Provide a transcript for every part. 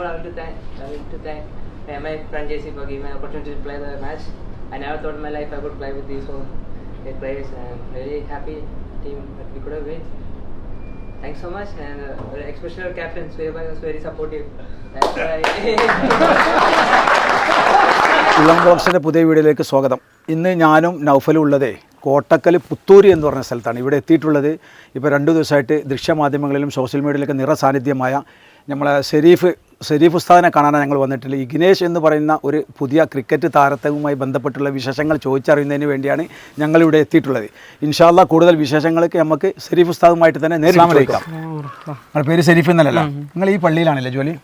I want to thank, I want to thank uh, my friend JC for giving me an opportunity to play the match. I never thought in my life I would play with these four players. I'm really happy team that we could have win. Thanks so much, and uh, especially our captain Suryabai was very supportive. That's why. ഇളം ബോക്സിന്റെ പുതിയ വീഡിയോയിലേക്ക് സ്വാഗതം ഇന്ന് ഞാനും നൗഫലും ഉള്ളതേ കോട്ടക്കൽ പുത്തൂരി എന്ന് പറഞ്ഞ സ്ഥലത്താണ് ഇവിടെ എത്തിയിട്ടുള്ളത് ഇപ്പോൾ രണ്ടു ദിവസമായിട്ട് ദൃശ്യമാധ്യമങ്ങളിലും സോഷ്യൽ മീഡിയയിലൊക്കെ നിറ സാന്നിധ്യമായ നമ്മളെ ഷെരീഫ് ഷെരീഫ് ഉസ്താദിനെ കാണാനാണ് ഞങ്ങൾ വന്നിട്ടുള്ളത്. ഇഗ്നേഷ് എന്ന് പറയുന്ന ഒരു പുതിയ ക്രിക്കറ്റ് താരത്തവുമായി ബന്ധപ്പെട്ടുള്ള വിശേഷങ്ങൾ ചോദിച്ചറിയുന്നതിന് വേണ്ടിയാണ് ഞങ്ങൾ ഇവിടെ എത്തിയിട്ടുള്ളത്. ഇൻഷാല്ല കൂടുതൽ വിശേഷങ്ങൾക്ക് നമുക്ക് ഷെരീഫ് ഉസ്താദുമായിട്ട് തന്നെ നിങ്ങളുടെ പേര് ഷെരീഫ് എന്നല്ലല്ലോ? നിങ്ങൾ ഈ പള്ളിയിലാണല്ലേ ജോലി?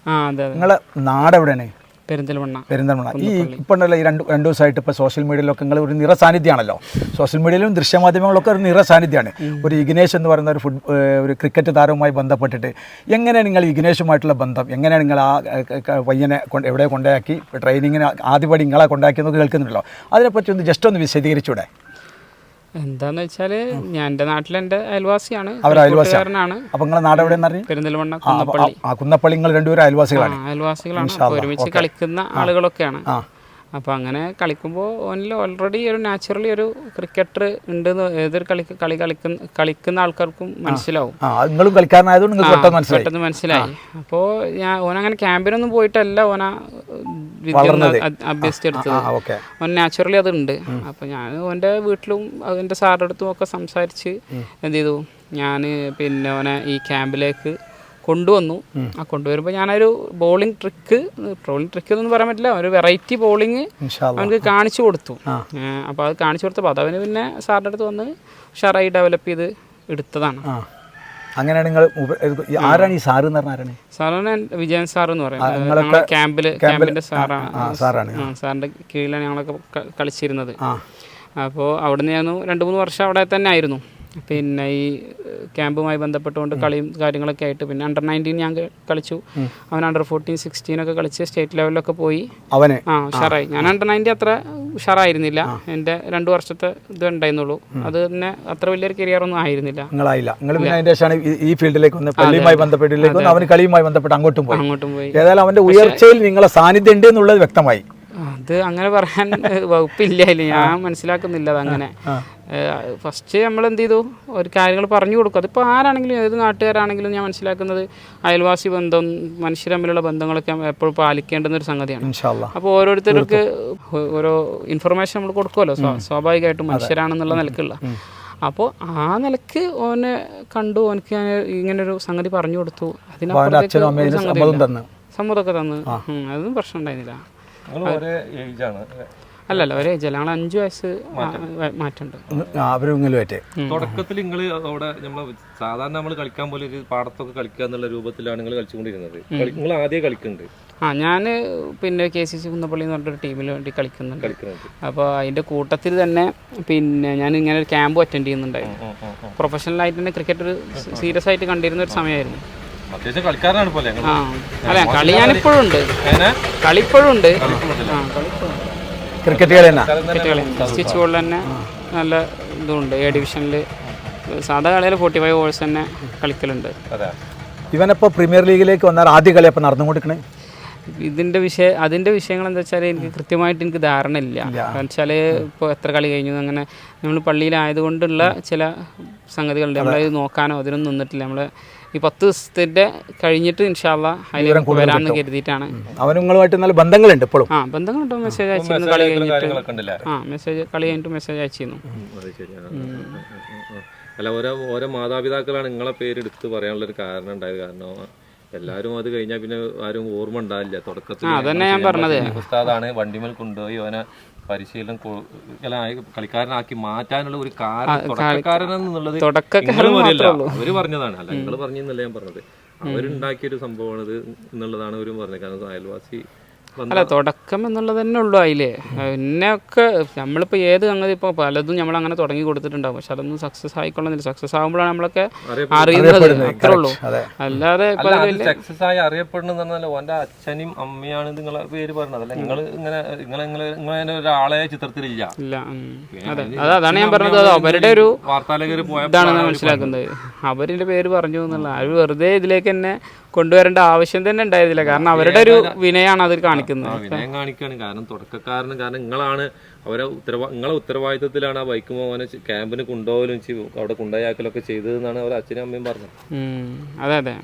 നിങ്ങളെ നാട് എവിടെയാണ് പെരിന്തൽമണ്ണ. പെരിന്തൽമണ്ണ. ഈ ഇപ്പോൾ ഉണ്ടല്ലോ ഈ രണ്ട് രണ്ട് ദിവസമായിട്ട് ഇപ്പോൾ സോഷ്യൽ മീഡിയയിലൊക്കെ നിങ്ങൾ ഒരു നിറ സാന്നിധ്യമാണല്ലോ സോഷ്യൽ മീഡിയയിലും ദൃശ്യമാധ്യമങ്ങളൊക്കെ ഒരു നിറ സാന്നിധ്യമാണ് ഒരു ഇഗ്നേഷ് എന്ന് പറയുന്ന ഒരു ഫുട് ഒരു ക്രിക്കറ്റ് താരവുമായി ബന്ധപ്പെട്ടിട്ട് എങ്ങനെയാണ് നിങ്ങൾ ഇഗ്നേഷുമായിട്ടുള്ള ബന്ധം എങ്ങനെയാണ് നിങ്ങൾ ആ പയ്യനെ കൊണ്ട് എവിടെ കൊണ്ടാക്കി ട്രെയിനിങ്ങിന് ആദ്യപടി നിങ്ങളെ കൊണ്ടാക്കി എന്നൊക്കെ കേൾക്കുന്നുണ്ടല്ലോ. അതിനെപ്പറ്റി ഒന്ന് ജസ്റ്റ് ഒന്ന് വിശദീകരിച്ചൂടെ? എന്താന്ന് വെച്ചാൽ ഞാൻ എന്റെ നാട്ടിലെ എന്റെ അയൽവാസിയാണ് അവർ അയൽവാസിയാണ് നിങ്ങളെ നാട് എവിടെയെന്ന് അറിയാം പെരിന്തൽമണ്ണ കുന്നപ്പള്ളി. ആ കുന്നപ്പള്ളി നിങ്ങൾ രണ്ടുപേരും അയൽവാസികളാണ്. അയൽവാസികളാണ്. ഒരുമിച്ച് കളിക്കുന്ന ആളുകളൊക്കെയാണ്. ആ അപ്പൊ അങ്ങനെ കളിക്കുമ്പോൾ ഓനിൽ ഓൾറെഡി ഒരു നാച്ചുറലി ഒരു ക്രിക്കറ്റർ ഉണ്ട് ഏതൊരു കളി കളി കളിക്കുന്ന കളിക്കുന്ന ആൾക്കാർക്കും മനസ്സിലാവും. നിങ്ങളും കളിക്കാരനായതുകൊണ്ട് പെട്ടെന്ന് മനസ്സിലായി. അപ്പോൾ ഞാൻ ഓനങ്ങനെ ക്യാമ്പിനൊന്നും പോയിട്ടല്ല ഓന അഭ്യസിച്ചെടുത്തത് ഓൻ നാച്ചുറലി അതുണ്ട് അപ്പോൾ ഞാൻ ഓന്റെ വീട്ടിലും അതിന്റെ സാറിന്റെ അടുത്തും ഒക്കെ സംസാരിച്ച് എന്ത് ചെയ്തു? ഞാൻ പിന്നെ ഓനെ ഈ ക്യാമ്പിലേക്ക് കൊണ്ടുവന്നു. ആ കൊണ്ടുവരുമ്പോൾ ഞാനൊരു ബോളിംഗ് ട്രിക്ക് ബോളിംഗ് ട്രിക്ക് എന്നൊന്നും പറയാൻ പറ്റില്ല. ഒരു വെറൈറ്റി ഇൻഷാല്ല. അവനക്ക് കാണിച്ചു കൊടുത്തു. അപ്പോൾ അത് കാണിച്ചു കൊടുത്തപ്പോൾ അതവന് പിന്നെ സാറിന്റെ അടുത്ത് വന്ന് ഉഷാറായി ഡെവലപ്പ് ചെയ്ത് എടുത്തതാണ്. അങ്ങനെയാണ് നിങ്ങൾ ആരാണ് ഈ സാറ് എന്ന് പറഞ്ഞ ആരാണ്? സാറാണ് വിജയൻ സാർ എന്ന് പറയുന്നത് ക്യാമ്പിൽ ക്യാമ്പിന്റെ സാറാണ്. സാറാണ് സാറിന്റെ കീഴിലാണ് ഞങ്ങളൊക്കെ കളിച്ചിരുന്നത്. അപ്പോൾ അപ്പോൾ അവിടുന്ന് ഞാൻ രണ്ട് മൂന്ന് വർഷം അവിടെ തന്നെ ആയിരുന്നു. പിന്നെ ഈ ക്യാമ്പുമായി ബന്ധപ്പെട്ടുകൊണ്ട് കളിയും കാര്യങ്ങളൊക്കെ ആയിട്ട് പിന്നെ അണ്ടർ നയന്റീൻ ഞാൻ കളിച്ചു. അവൻ അണ്ടർ ഫോർട്ടീൻ സിക്സ്റ്റീൻ ഒക്കെ കളിച്ച് സ്റ്റേറ്റ് ലെവലിലൊക്കെ പോയി. അവന്? ആ ഉഷാറായി. ഞാൻ അണ്ടർ നയന്റി അത്ര ഉഷാറായിരുന്നില്ല. എന്റെ രണ്ടു വർഷത്തെ ഇത് ഉണ്ടായിരുന്നുള്ളൂ. അത് തന്നെ അത്ര വലിയൊരു കരിയർ ഒന്നും ആയിരുന്നില്ല. നിങ്ങളായില്ല. നിങ്ങൾ പിന്നെ ശേഷമാണ് ഈ- ഫീൽഡിലേക്ക് വന്ന് പള്ളിയുമായി ബന്ധപ്പെട്ടിലേക്ക് വന്ന് അവന് കളിയുമായി ബന്ധപ്പെട്ട് അങ്ങോട്ടും പോയി. അങ്ങോട്ടും പോയി. ഏതായാലും അവന്റെ ഉയർച്ചയിൽ നിങ്ങളെ സാന്നിധ്യം ഉണ്ട് എന്നുള്ളത് വ്യക്തമായി. അത് അങ്ങനെ പറയാൻ വകുപ്പില്ല. ഞാൻ മനസ്സിലാക്കുന്നില്ല അത് അങ്ങനെ ഫസ്റ്റ് നമ്മൾ എന്ത് ചെയ്തു? ഒരു കാര്യങ്ങൾ പറഞ്ഞു കൊടുക്കും. അതിപ്പോൾ ആരാണെങ്കിലും ഏത് നാട്ടുകാരാണെങ്കിലും ഞാൻ മനസ്സിലാക്കുന്നത് അയൽവാസി ബന്ധം മനുഷ്യർ തമ്മിലുള്ള ബന്ധങ്ങളൊക്കെ എപ്പോഴും പാലിക്കേണ്ടുന്ന ഒരു സംഗതിയാണ്. അപ്പോൾ ഓരോരുത്തർക്ക് ഓരോ ഇൻഫർമേഷൻ നമ്മൾ കൊടുക്കുമല്ലോ സ്വാ- സ്വാഭാവികമായിട്ടും മനുഷ്യരാണെന്നുള്ള നിലക്കുള്ള. അപ്പോൾ ആ നിലയ്ക്ക് ഓനെ കണ്ടു ഓനക്ക് ഞാൻ ഇങ്ങനൊരു സംഗതി പറഞ്ഞു കൊടുത്തു. അതിനപ്പുറത്തേക്ക് സമ്മതമൊക്കെ തന്നു. അതൊന്നും പ്രശ്നം ഉണ്ടായിരുന്നില്ല. അല്ലല്ല ഒരേ ഏജ് ഞങ്ങൾ അഞ്ച് വയസ്സ് മാറ്റുണ്ട് അവരിങ്ങലുമായിട്ട് തുടക്കത്തിൽ നിങ്ങൾ അവിടെ നമ്മൾ സാധാരണ നമ്മൾ കളിക്കാൻ പോലെ ഒരു പാടത്തൊക്കെ കളിക്കുക എന്നുള്ള രൂപത്തിലാണ് നിങ്ങൾ കളിച്ചുകൊണ്ടിരുന്നത്. നിങ്ങൾ ആദ്യം കളിക്കുന്നുണ്ട്? ആ ഞാൻ പിന്നെ കെ സി സി കുന്നപ്പള്ളി എന്ന് പറഞ്ഞൊരു ടീമിന് വേണ്ടി കളിക്കുന്നുണ്ട്. കളിക്കുന്നുണ്ട്. അപ്പോൾ അതിന്റെ കൂട്ടത്തിൽ തന്നെ പിന്നെ ഞാൻ ഇങ്ങനെ ഒരു ക്യാമ്പ് അറ്റൻഡ് ചെയ്യുന്നുണ്ടായിരുന്നു. പ്രൊഫഷണലായിട്ട് തന്നെ ക്രിക്കറ്റ് ഒരു സീരിയസ് ആയിട്ട് കണ്ടിരുന്ന ഒരു സമയമായിരുന്നു. അത്യാവശ്യം കളിക്കാരനാണ് പോലെ ആ അല്ല കളി ഞാനിപ്പോഴും ഉണ്ട് കളിപ്പോഴും ഉണ്ട് ആ കളി ഇപ്പോഴും ഉണ്ട്. ക്രിക്കറ്റ് കളി തന്നെ? ക്രിക്കറ്റ് കളി. സ്റ്റിച്ച് ബോൾ തന്നെ നല്ല ഇതുണ്ട്. എ ഡിവിഷനിൽ സാധാ കളിയിൽ ഫോർട്ടി ഫൈവ് ഓവേഴ്സ് തന്നെ കളിക്കലുണ്ട്. അതെ. ഇവനിപ്പോ പ്രീമിയർ ലീഗിലേക്ക് വന്നാൽ ആദ്യ കളി അപ്പൊ നടന്നുകൊണ്ടിരിക്കണേ? ഇതിന്റെ വിഷയ അതിന്റെ വിഷയങ്ങൾ എന്താ വെച്ചാൽ എനിക്ക് കൃത്യമായിട്ട് എനിക്ക് ധാരണ ഇല്ല. കാരണം വെച്ചാൽ ഇപ്പോൾ എത്ര കളി കഴിഞ്ഞു അങ്ങനെ നമ്മൾ പള്ളിയിലായതുകൊണ്ടുള്ള ചില സംഗതികളുണ്ട്. നമ്മളത് നോക്കാനോ അതിനൊന്നും നിന്നിട്ടില്ല. നമ്മൾ ഈ പത്ത് ദിവസത്തിന്റെ കഴിഞ്ഞിട്ട് ഇൻഷാല്ല അതിലേക്ക് വരാമെന്ന് കരുതിയിട്ടാണ്. അവനും നിങ്ങളുമായിട്ട് നല്ല ബന്ധങ്ങളുണ്ട് ഇപ്പോഴും. ആ ബന്ധങ്ങളുണ്ടോ. മെസ്സേജ് അയച്ചിരുന്നു കളി കഴിഞ്ഞിട്ട്. ആ മെസ്സേജ് കളി കഴിഞ്ഞിട്ട് മെസ്സേജ് അയച്ചിരുന്നു. അല്ല ഓരോ ഓരോ മാതാപിതാക്കളാണ് നിങ്ങളെ പേര് എടുത്ത് പറയാനുള്ള ഒരു കാരണം ഉണ്ടായത് കാരണം എല്ലാവരും അത് കഴിഞ്ഞാൽ പിന്നെ ആരും ഓർമ്മ ഉണ്ടാവില്ല തുടക്കത്തിൽ അതന്നെ ഞാൻ പറഞ്ഞത്. ഉസ്താദാണ് വണ്ടിമേൽ കൊണ്ടുപോയി അവനെ പരിശീലനം കളിക്കാരനാക്കി മാറ്റാനുള്ള ഒരു കാരണം തുടക്കക്കാരൻ എന്നുള്ളത്. അവർ പറഞ്ഞതാണ്. അല്ല നിങ്ങൾ പറഞ്ഞെന്നല്ല ഞാൻ പറഞ്ഞത്. അവരുണ്ടാക്കിയ ഒരു സംഭവമാണ് ഇത് എന്നുള്ളതാണ് അവരും പറഞ്ഞത്. കാരണം അയൽവാസി അല്ല തുടക്കം എന്നുള്ളത് തന്നെ ഉള്ളൂ അതിലേ. പിന്നെയൊക്കെ നമ്മളിപ്പോൾ ഏത് സംഗതി ഇപ്പോൾ പലതും നമ്മൾ അങ്ങനെ തുടങ്ങി കൊടുത്തിട്ടുണ്ടാവും. പക്ഷെ അതൊന്നും സക്സസ് ആയിക്കൊള്ളുന്നില്ല സക്സസ് ആകുമ്പോഴാണ് നമ്മളൊക്കെ അറിയുന്നത്. അത്രേ ഉള്ളൂ. അല്ലാതെ സക്സസ് ആയി അറിയപ്പെടുന്നത് എന്റെ ഓന്റെ അച്ഛനും അമ്മയാണ് നിങ്ങളെ പേര് പറഞ്ഞത്. അല്ലെ നിങ്ങൾ ഇങ്ങനെ നിങ്ങൾ ഇങ്ങനെ ഒരാളെ ചിത്രത്തിലില്ല. ഇല്ല അതെ. അതെ അതാണ് ഞാൻ പറഞ്ഞത്. അത് അവരുടെ ഒരു വാർത്താലേഖർ ഇതാണ് ഞാൻ മനസ്സിലാക്കുന്നത്. അവരിന്റെ പേര് പറഞ്ഞു എന്നുള്ള അവർ വെറുതെ ഇതിലേക്ക് തന്നെ കൊണ്ടുവരേണ്ട ആവശ്യം തന്നെ ഉണ്ടായിരുന്നില്ല. കാരണം അവരുടെ ഒരു വിനയാണ് അതിൽ കാണിക്കുന്നത്. ആ വിനയം കാണിക്കാണ്. കാരണം തുടക്കക്കാരന് കാരണം നിങ്ങളാണ് അവരെ ഉത്തരവാ നിങ്ങളെ ഉത്തരവാദിത്തത്തിലാണ് ആ ബൈക്ക് മോനെ ക്യാമ്പിന് കൊണ്ടുപോകലും അവിടെ കൊണ്ടുപോയാക്കലൊക്കെ ചെയ്തതെന്നാണ് അവർ അച്ഛനും അമ്മയും പറഞ്ഞത്. അതെ അതെ.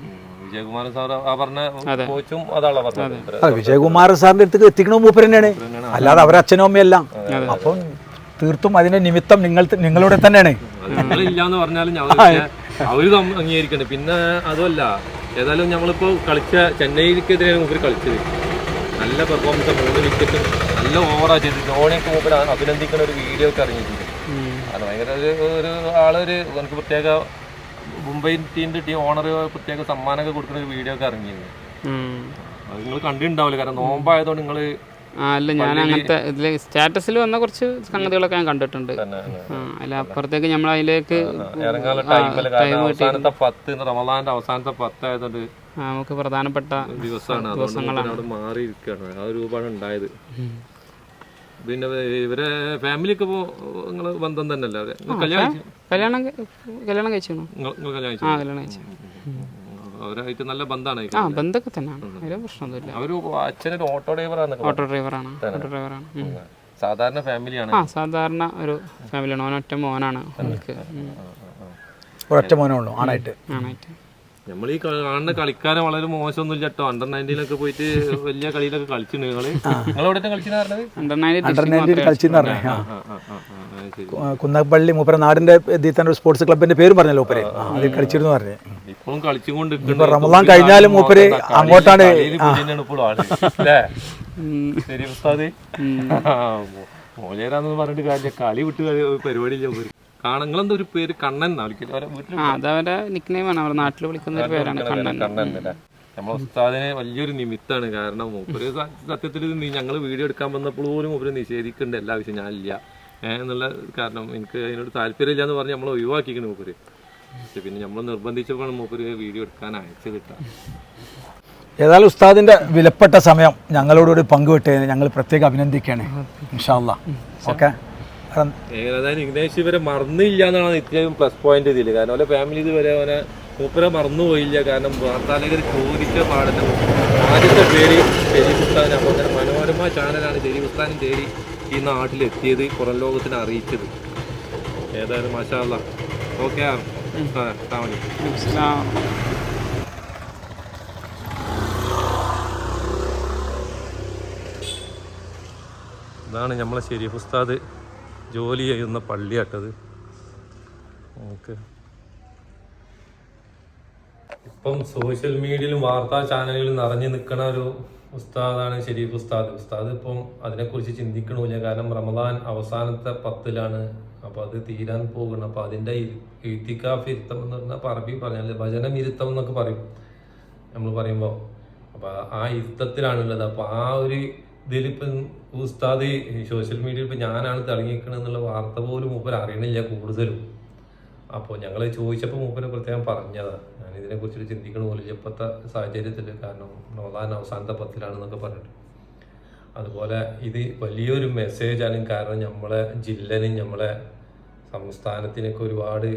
വിജയകുമാരൻ സാർ ആ പറഞ്ഞ കോച്ചും പറഞ്ഞത്. സാറിന്റെ അടുത്ത് എത്തിക്കണ മൂപ്പർ തന്നെയാണ്. അല്ലാതെ അവരെ അച്ഛനും അമ്മയല്ല അപ്പം തീർത്തും അതിന്റെ നിമിത്തം നിങ്ങൾ നിങ്ങളുടെ തന്നെയാണ്. നിങ്ങളില്ലാന്ന് പറഞ്ഞാലും അവർ തമ്മ- അംഗീകരിക്കണേ പിന്നെ അതുമല്ല ഏതായാലും ഞങ്ങളിപ്പോ കളിച്ച ചെന്നൈക്കെതിരെയാണ് മൂപ്പര് കളിച്ചത്. നല്ല പെർഫോമൻസ് മൂന്ന് വിക്കറ്റും നല്ല ഓവറാ ചെയ്തത് ധോണിയൊക്കെ മൂപ്പര് അഭിനന്ദിക്കുന്ന ഒരു വീഡിയോ ഒക്കെ ഇറങ്ങിയിട്ടുണ്ട് അത് ഭയങ്കര ഒരു ഒരു ആളൊരു എനിക്ക് പ്രത്യേക മുംബൈ ടീമിന്റെ ടീം ഓണർ പ്രത്യേക സമ്മാനമൊക്കെ കൊടുക്കുന്ന ഒരു വീഡിയോ ഒക്കെ ഇറങ്ങിയിരുന്നു. അത് നിങ്ങൾ കണ്ടിട്ടുണ്ടാവില്ല. കാരണം നോമ്പായതുകൊണ്ട് നിങ്ങൾ അല്ല ഞാൻ അങ്ങനത്തെ ഇതിൽ സ്റ്റാറ്റസിൽ വന്ന കുറച്ച് സംഗതികളൊക്കെ ഞാൻ കണ്ടിട്ടുണ്ട്. അല്ല അപ്പുറത്തേക്ക് നമ്മൾ അതിലേക്ക് കാരണം അവസാനത്തെ പത്ത് റമദാന്റെ അവസാനത്തെ പത്ത് ആയതുകൊണ്ട് നമുക്ക് പ്രധാനപ്പെട്ട ദിവസമാണ്. ദിവസങ്ങളാണ്. മാറിയിരിക്കുകയാണ്. ആ ഒരു രൂപമാണ് ഉണ്ടായത്. പിന്നെ ഇവരെ ഫാമിലിയൊക്കെ ഇപ്പോ നിങ്ങൾ ബന്ധം തന്നെ അല്ലേ കല്യാണം? കല്യാണം കല്യാണം കഴിച്ചു കല്യാണം ആ കഴിച്ചു കല്യാണം കഴിച്ചു അവരായിട്ട് നല്ല ബന്ധമാണ് ആ ബന്ധമൊക്കെ തന്നെയാണ്. അതിൽ പ്രശ്നമൊന്നുമില്ല. അവർ അച്ഛനൊരു ഓട്ടോ ഡ്രൈവറാണ് ഓട്ടോ ഡ്രൈവറാണ്. ഓട്ടോ ഡ്രൈവറാണ്. സാധാരണ ഫാമിലിയാണ്. ആ സാധാരണ ഒരു ഫാമിലിയാണ്. ഓനൊറ്റ ഒറ്റ മോനാണ് ഒറ്റ മോനേ ഉള്ളൂ. ആണായിട്ട്. ആണായിട്ട്. നമ്മൾ ഈ കാണുന്ന കളിക്കാരെ വളരെ മോശമൊന്നും ഇല്ല കേട്ടോ അണ്ടർ നയന്റീനൊക്കെ പോയിട്ട് വലിയ കളിയിലൊക്കെ കളിച്ചിട്ടുണ്ട് നിങ്ങൾ. പറഞ്ഞത്? കുന്നപ്പള്ളി മൂപ്പര നാടിന്റെ തന്നെ ഒരു സ്പോർട്സ് ക്ലബിന്റെ പേര് പറഞ്ഞല്ലോ മൂപ്പരെ. ആ, അതിൽ കളിച്ചിരുന്നു പറഞ്ഞു. ഇപ്പോഴും കളിച്ചുകൊണ്ട് റമദാൻ കഴിഞ്ഞാലും മൂപ്പര് അങ്ങോട്ടാണ്. ശരി ഉസ്താദ്. മോലേരാന്ന് പറഞ്ഞിട്ട് കളി വിട്ട് പരിപാടിയില്ല മൂപ്പര്. കാണ നിങ്ങളെന്താ ഒരു പേര്? കണ്ണൻ അതവരെ നിക്നെയിമാണ് അവർ നാട്ടിൽ വിളിക്കുന്ന ഒരു പേരാണ് കണ്ണൻ നമ്മളെ ഉസ്താദിനെ വലിയൊരു നിമിത്താണ് കാരണം മൂപ്പര് സത്യത്തിൽ ഞങ്ങൾ വീഡിയോ എടുക്കാൻ വന്നപ്പോൾ പോലും മൂപ്പര് നിഷേധിക്കേണ്ട. എല്ലാ വിഷയം ഞാനില്ല. എന്നുള്ള കാരണം എനിക്ക് അതിനോട് താല്പര്യമില്ല എന്ന് പറഞ്ഞ് നമ്മൾ ഒഴിവാക്കിക്കണ് മൂപ്പര്. പക്ഷെ പിന്നെ നമ്മൾ നിർബന്ധിച്ചപ്പോഴാണ് മൂപ്പര് വീഡിയോ എടുക്കാൻ അയച്ചു കിട്ടാം ഏതായാലും ഉസ്താദിന്റെ വിലപ്പെട്ട സമയം ഞങ്ങളോടുകൂടി പങ്കുവിട്ടതിന് ഞങ്ങൾ പ്രത്യേകം അഭിനന്ദിക്കുകയാണ്. ഇൻഷാല്ല ഓക്കെ? ഏതായാലും ഇഗ്നേഷ് ഇവരെ മറന്നില്ല എന്നാണ് ഇത്രയും പ്ലസ് പോയിന്റ് ഇതിൽ കാരണം അവരെ ഫാമിലി ഇതുവരെ അവനെ മൂപ്പരെ മറന്നുപോയില്ല. കാരണം വാർത്താലേഖർ ചോദിച്ച പാടത്തെ ആദ്യത്തെ പേര് ഷെരീഫ് ഉസ്താൻ അപ്പോൾ അങ്ങനെ മനോരമ ചാനലാണ് ഷെരീഫ് ഉസ്താനും തേടി ഈ നാട്ടിലെത്തിയത് പുറം ലോകത്തിന് അറിയിച്ചത്. ഏതായാലും മാഷാല്ല ഓക്കെ താമണി ഇതാണ് നമ്മളെ ഷെരീഫ് ഉസ്താദ്. ജോലി ചെയ്യുന്ന പള്ളിയാട്ടത്. ഓക്കെ. ഇപ്പം സോഷ്യൽ മീഡിയയിലും വാർത്താ ചാനലുകളിലും നിറഞ്ഞു നിൽക്കുന്ന ഒരു ഉസ്താദാണ് ഷെരീഫ് ഉസ്താദ്. ഉസ്താദ് ഇപ്പം അതിനെക്കുറിച്ച് ഞാൻ കാരണം റമദാൻ അവസാനത്തെ പത്തിലാണ്. അപ്പോൾ അത് തീരാൻ പോകണം അപ്പോൾ അതിന്റെ ഇത്തിക്കാഫ് ഇരുത്തം എന്ന് പറഞ്ഞാൽ പറമ്പി പറഞ്ഞാൽ ഭജനം ഇരുത്തം എന്നൊക്കെ പറയും. നമ്മൾ പറയുമ്പോൾ അപ്പോൾ ആ ഇരുത്തത്തിലാണുള്ളത്. അപ്പോൾ ആ ഒരു ഇതിലിപ്പം ഉസ്താദ് സോഷ്യൽ മീഡിയയിൽ ഇപ്പം ഞാനാണ് തിളങ്ങിക്കണത് എന്നുള്ള വാർത്ത പോലും മൂപ്പർ അറിയണില്ല കൂടുതലും. അപ്പോൾ ഞങ്ങൾ ചോദിച്ചപ്പോൾ മൂപ്പര് പ്രത്യേകം പറഞ്ഞതാണ് ഞാൻ ഇതിനെക്കുറിച്ച് ചിന്തിക്കണ പോലെ ഇപ്പോഴത്തെ സാഹചര്യത്തിൽ കാരണം റമദാൻ അവസാനത്തെ പത്തിലാണെന്നൊക്കെ പറഞ്ഞിട്ട്. അതുപോലെ ഇത് വലിയൊരു മെസ്സേജാണ് കാരണം നമ്മളെ ജില്ലനും നമ്മളെ സംസ്ഥാനത്തിനൊക്കെ ഒരുപാട്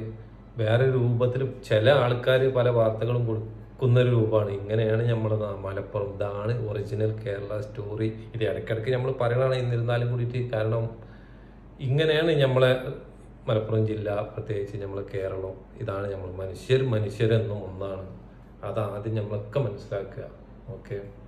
വേറെ രൂപത്തിൽ ചില ആൾക്കാർ പല വാർത്തകളും കൊടുക്കുന്ന ഒരു രൂപമാണ്. ഇങ്ങനെയാണ് നമ്മുടെ മലപ്പുറം. ഇതാണ് ഒറിജിനൽ കേരള സ്റ്റോറി ഇത് ഇടയ്ക്കിടയ്ക്ക് നമ്മൾ പറയണതാണ് എന്നിരുന്നാലും കൂടിയിട്ട് കാരണം ഇങ്ങനെയാണ് നമ്മളെ മലപ്പുറം ജില്ല പ്രത്യേകിച്ച് നമ്മൾ കേരളം. ഇതാണ് നമ്മൾ മനുഷ്യർ മനുഷ്യരെന്നും ഒന്നാണ്. അതാദ്യം നമ്മളൊക്കെ മനസ്സിലാക്കുക. ഓക്കെ?